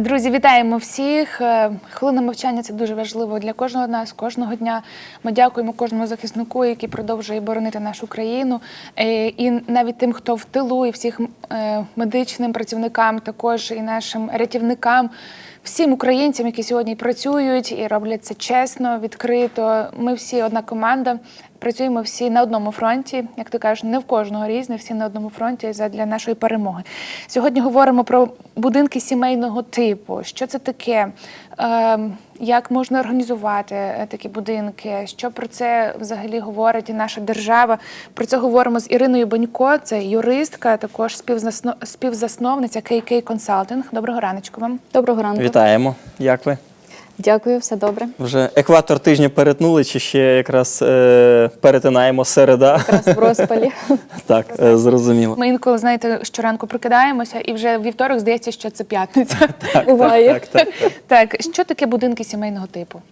Друзі, вітаємо всіх. Е, Хвилина мовчання це дуже важливо для кожного нас, кожного дня. Ми дякуємо кожному захиснику, який продовжує боронити нашу країну, Е, і навіть тим, хто в тилу, і всіх е, медичним працівникам, також і нашим рятівникам. Всім українцям, які сьогодні працюють і роблять це чесно, відкрито. Ми всі одна команда. Працюємо всі на одному фронті, як ти кажеш, не в кожного різне, всі на одному фронті для нашої перемоги. Сьогодні говоримо про будинки сімейного типу. Що це таке? Е, як можна організувати е, такі будинки? Що про це взагалі говорить і наша держава? Про це говоримо з Іриною Банько, це юристка, також співзасно- співзасновниця KK Consulting. Доброго раночку вам. Доброго ранку. Вітаємо. Як ви? Дякую, все добре. Вже екватор тижня перетнули, чи ще якраз е, перетинаємо середа? Якраз в розпалі. Так, е, зрозуміло. Ми інколи знаєте, щоранку прокидаємося, і вже вівторок здається, що це п'ятниця. Буває. Так, так, так. Так, що таке будинки сімейного типу?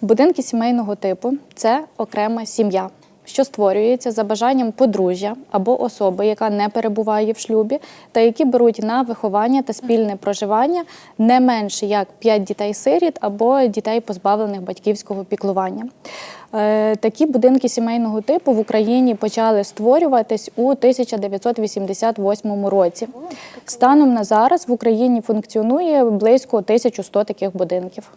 Будинки сімейного типу це окрема сім'я, що створюється за бажанням подружжя або особи, яка не перебуває в шлюбі, та які беруть на виховання та спільне проживання не менше як 5 дітей-сиріт або дітей, позбавлених батьківського піклування. Е, Такі будинки сімейного типу в Україні почали створюватись у 1988 році. Станом на зараз в Україні функціонує близько 1100 таких будинків.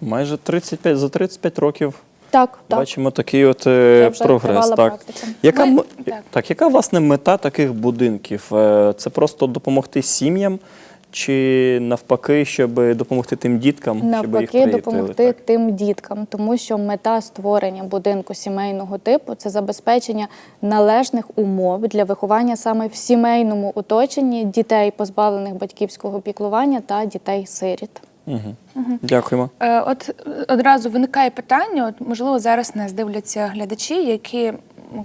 Майже 35, за 35 років Так, так. бачимо такий от е, вже прогрес. тривала Так. практика. Яка, Ми- м- так. так, яка власне мета таких будинків? Е, Це просто допомогти сім'ям, чи навпаки, щоб допомогти тим діткам, щоб їх Навпаки, приютили? допомогти Так. тим діткам, тому що мета створення будинку сімейного типу це забезпечення належних умов для виховання саме в сімейному оточенні дітей, позбавлених батьківського піклування та дітей-сиріт. Мгм. Дякуємо. Е, От е, одразу виникає питання: от можливо, зараз нас дивляться глядачі, які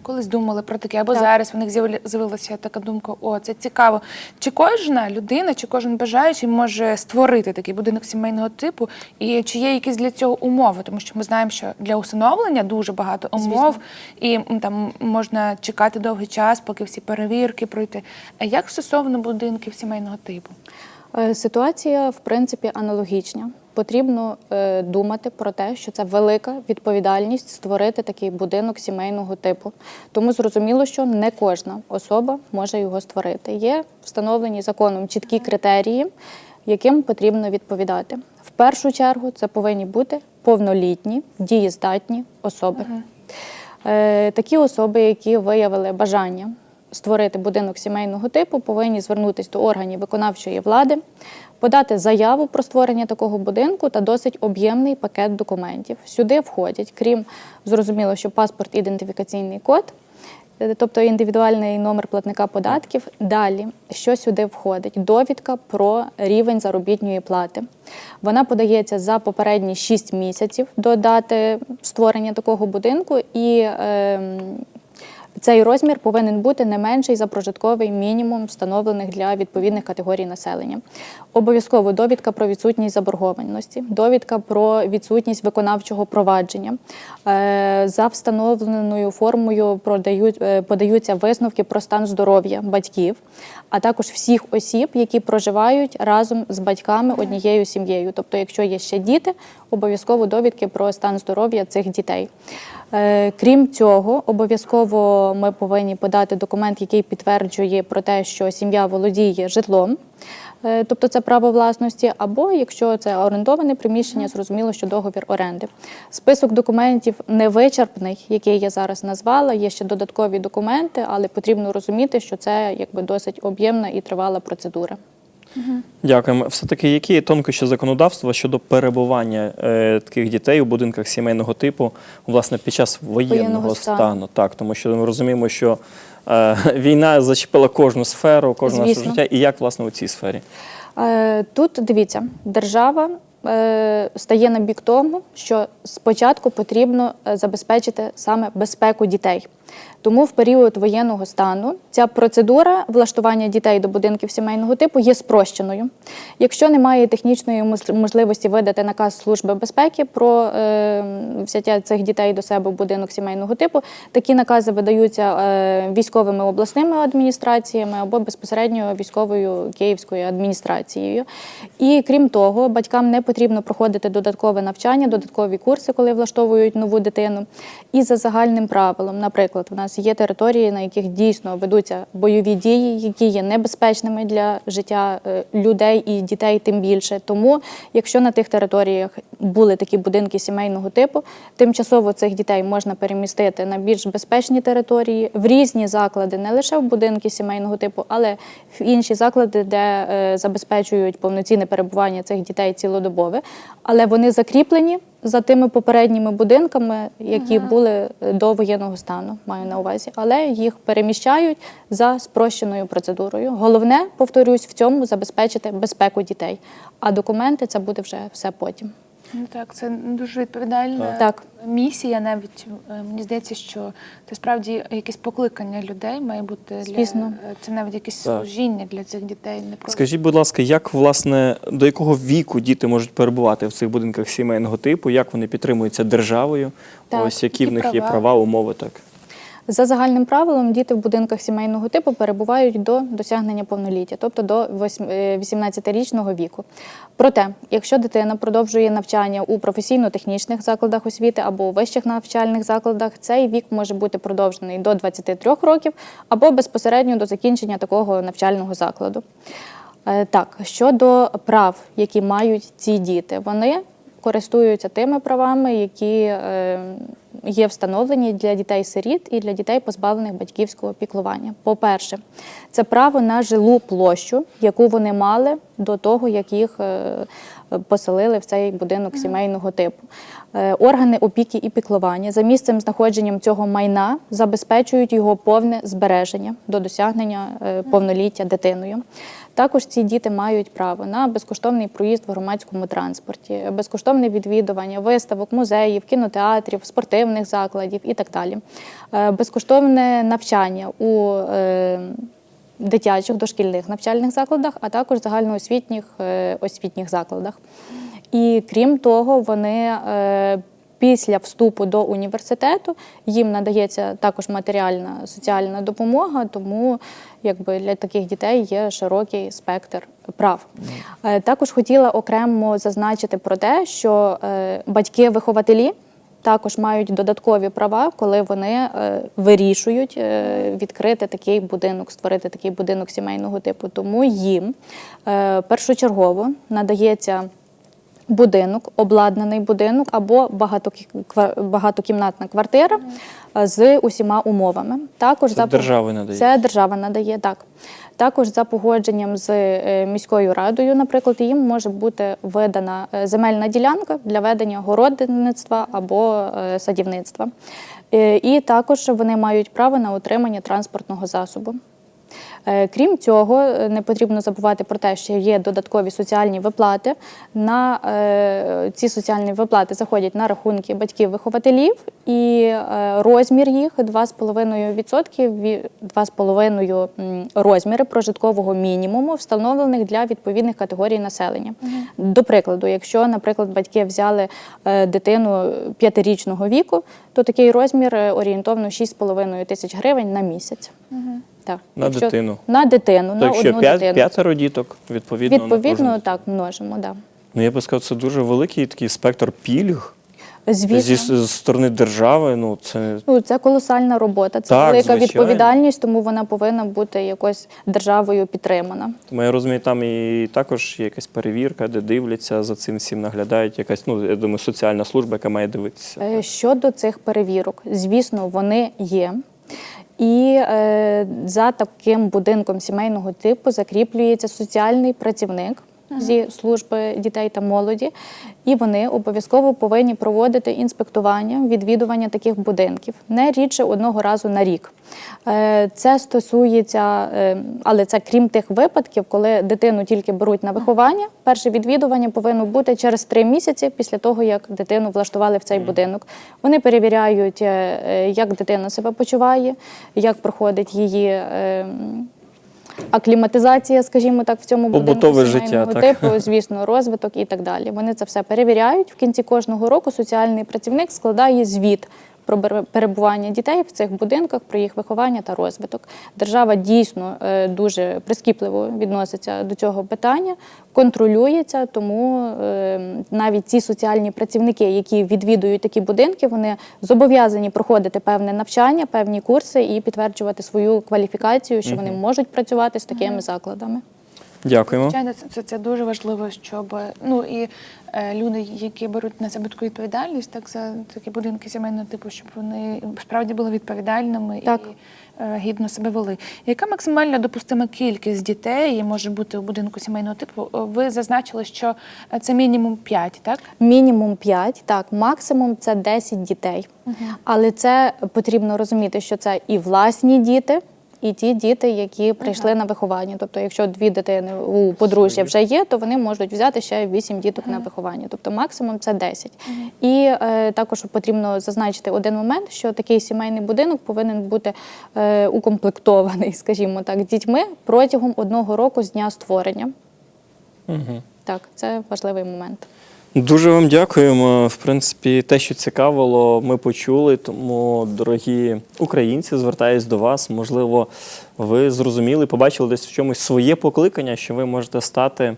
колись думали про таке, або Так. зараз в них з'явилася така думка: о, це цікаво. Чи кожна людина, чи кожен бажаючий може створити такий будинок сімейного типу, і чи є якісь для цього умови? Тому що ми знаємо, що для усиновлення дуже багато умов, і там можна чекати довгий час, поки всі перевірки пройти. А як стосовно будинків сімейного типу? Е, Ситуація, в принципі, аналогічна. Потрібно е, думати про те, що це велика відповідальність створити такий будинок сімейного типу. Тому зрозуміло, що не кожна особа може його створити. Є встановлені законом чіткі критерії, яким потрібно відповідати. В першу чергу це повинні бути повнолітні, дієздатні особи. Е, Такі особи, які виявили бажання створити будинок сімейного типу, повинні звернутися до органів виконавчої влади, подати заяву про створення такого будинку та досить об'ємний пакет документів. Сюди входять, крім зрозуміло, що паспорт, ідентифікаційний код. е, Тобто індивідуальний номер платника податків. Далі, що сюди входить? Довідка про рівень заробітної плати. Вона подається за попередні 6 місяців до дати створення такого будинку, і ем, цей розмір повинен бути не менший за прожитковий мінімум, встановлених для відповідних категорій населення. Обов'язково довідка про відсутність заборгованості, довідка про відсутність виконавчого провадження. Е, За встановленою формою продають, е, подаються висновки про стан здоров'я батьків, а також всіх осіб, які проживають разом з батьками однією сім'єю. Тобто, якщо є ще діти, обов'язково довідки про стан здоров'я цих дітей. Е, Крім цього, обов'язково ми повинні подати документ, який підтверджує про те, що сім'я володіє житлом, Е, тобто це право власності, або якщо це орендоване приміщення, зрозуміло, що договір оренди. Список документів невичерпний, який я зараз назвала. Є ще додаткові документи, але потрібно розуміти, що це якби досить об'ємна і тривала процедура. Дякуємо. Все-таки які є тонкощі законодавства щодо перебування е, таких дітей у будинках сімейного типу, власне, під час воєнного, Воєнного стану. стану. Так, тому що ми розуміємо, що е, війна зачепила кожну сферу, кожне наше життя, і як власне у цій сфері. Е, Тут дивіться, держава е, стає на бік тому, що спочатку потрібно е, забезпечити саме безпеку дітей. Тому в період воєнного стану ця процедура влаштування дітей до будинків сімейного типу є спрощеною. Якщо немає технічної можливості видати наказ Служби безпеки про е, взяття цих дітей до себе в будинок сімейного типу, такі накази видаються е, військовими обласними адміністраціями або безпосередньо військовою київською адміністрацією. І крім того, батькам не потрібно проходити додаткове навчання, додаткові курси, коли влаштовують нову дитину. І за загальним правилом, наприклад, у нас є території, на яких дійсно ведуться бойові дії, які є небезпечними для життя е, людей і дітей, тим більше. Тому, якщо на тих територіях були такі будинки сімейного типу, тимчасово цих дітей можна перемістити на більш безпечні території, в різні заклади, не лише в будинки сімейного типу, але в інші заклади, де е, забезпечують повноцінне перебування цих дітей цілодобове, але вони закріплені за тими попередніми будинками, які були е, до воєнного стану, маю на увазі, але їх переміщають за спрощеною процедурою. Головне, повторюсь, в цьому забезпечити безпеку дітей. А документи це буде вже все потім. Ну так, це дуже відповідальна Так. місія. Навіть Е, мені здається, що це справді якесь покликання людей має бути для Звісно. е, це навіть якесь Так. служіння для цих дітей. Не просто Скажіть, будь ласка, як власне до якого віку діти можуть перебувати в цих будинках сімейного типу? Як вони підтримуються державою? Так, Ось які в них них є права? права, умови так. За загальним правилом, діти в будинках сімейного типу перебувають до досягнення повноліття, тобто до е, 18-річного віку. Проте, якщо дитина продовжує навчання у професійно-технічних закладах освіти або у вищих навчальних закладах, цей вік може бути продовжений до 23 років або безпосередньо до закінчення такого навчального закладу. Е, Так, щодо прав, які мають ці діти, вони користуються тими правами, які е, є встановлені для дітей-сиріт і для дітей, позбавлених батьківського піклування. По-перше, це право на жилу площу, яку вони мали до того, як їх е, поселили в цей будинок сімейного типу. Е, Органи опіки і піклування за місцем знаходженням цього майна забезпечують його повне збереження до досягнення е, повноліття дитиною. Також ці діти мають право на безкоштовний проїзд в громадському транспорті, безкоштовне відвідування виставок, музеїв, кінотеатрів, спортивних закладів і так далі. Е, Безкоштовне навчання у дитячих дошкільних навчальних закладах, а також загальноосвітніх освітніх закладах. І крім того, вони е, після вступу до університету їм надається також матеріальна соціальна допомога, тому якби для таких дітей є широкий спектр прав. Е, Також хотіла окремо зазначити про те, що е, батьки-вихователі. Також мають додаткові права, коли вони вирішують відкрити такий будинок, створити такий будинок сімейного типу. Тому їм першочергово надається будинок, обладнаний будинок або багатокі- багатокімнатна квартира е, з усіма умовами. Також Це за державою надає? Це держава надає так. Також за погодженням з е, міською радою, наприклад, їм може бути видана е, земельна ділянка для ведення городництва або садівництва. І також вони мають право на отримання транспортного засобу. Е, Крім цього, е, не потрібно забувати про те, що є додаткові соціальні виплати. На е, ці соціальні виплати заходять на рахунки батьків-вихователів, і розмір їх 2,5% ві- 2,5 м, розміри прожиткового мінімуму, встановлених для відповідних категорій населення. До прикладу, якщо, наприклад, батьки взяли дитину п'ятирічного віку, то такий розмір орієнтовно 6,5 тисяч гривень на місяць. Так. На дитину? На дитину, на якщо одну дитину. п'ятеро діток, відповідно, Відповідно, кожен. так, множимо, да. Ну я би сказав, це дуже великий такий спектр пільг Звісно. зі з сторони держави. Ну це Ну, це колосальна робота, це Так, велика звичайно. відповідальність, тому вона повинна бути якось державою підтримана. Тому я розумію, там і також є якась перевірка, де дивляться за цим всім, наглядають якась, ну я думаю, соціальна служба, яка має дивитися. Е, Щодо цих перевірок, звісно, вони є. І е, за таким будинком сімейного типу закріплюється соціальний працівник, зі служби дітей та молоді, і вони обов'язково повинні проводити інспектування, відвідування таких будинків не рідше одного разу на рік. Е, Це стосується, е, але це крім тих випадків, коли дитину тільки беруть на виховання. Перше відвідування повинно бути через три місяці після того, як дитину влаштували в цей будинок. Вони перевіряють, е, як дитина себе почуває, як проходить її. Акліматизація, скажімо так, в цьому будинку Побутове сімейного життя, так. типу, звісно, розвиток і так далі. Вони це все перевіряють. В кінці кожного року соціальний працівник складає звіт про перебування дітей в цих будинках, про їх виховання та розвиток. Держава дійсно е, дуже прискіпливо відноситься до цього питання, контролюється, тому е, навіть ці соціальні працівники, які відвідують такі будинки, вони зобов'язані проходити певне навчання, певні курси і підтверджувати свою кваліфікацію, що вони можуть працювати з такими закладами. Дякуємо. Звичайно, це, це, це дуже важливо, щоб ну і е, люди, які беруть на себе таку відповідальність, так за такі будинки сімейного типу, щоб вони справді були відповідальними Так. і е, гідно себе вели. Яка максимальна допустима кількість дітей може бути у будинку сімейного типу? Ви зазначили, що е, це мінімум 5, так? Мінімум 5, так, максимум це 10 дітей. Але це потрібно розуміти, що це і власні діти, і ті діти, які прийшли на виховання. Тобто, якщо дві дитини у подружжя вже є, то вони можуть взяти ще 8 діток на виховання. Тобто максимум це 10. І е, також потрібно зазначити один момент, що такий сімейний будинок повинен бути е, укомплектований, скажімо так, дітьми протягом одного року з дня створення. Угу. Так, це важливий момент. Дуже вам дякуємо. В принципі, те, що цікавило, ми почули. Тому, дорогі українці, звертаюсь до вас. Можливо, ви зрозуміли, побачили десь в чомусь своє покликання, що ви можете стати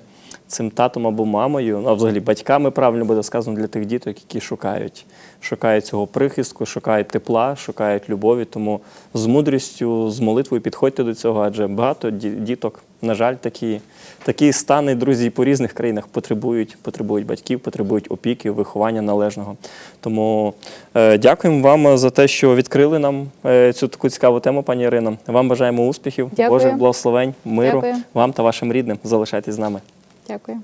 цим татом або мамою, ну, а взагалі батьками правильно буде сказано для тих діток, які шукають, шукають цього прихистку, шукають тепла, шукають любові. Тому з мудрістю, з молитвою підходьте до цього, адже багато діток, на жаль, такі, такі стани, друзі, по різних країнах потребують, потребують батьків, потребують опіки, виховання належного. Тому е, дякуємо вам за те, що відкрили нам е, цю таку цікаву тему, пані Ірино. Вам бажаємо успіхів, Дякую. Божих благословень, миру Дякую. вам та вашим рідним. Залишайтесь з нами. Дякую.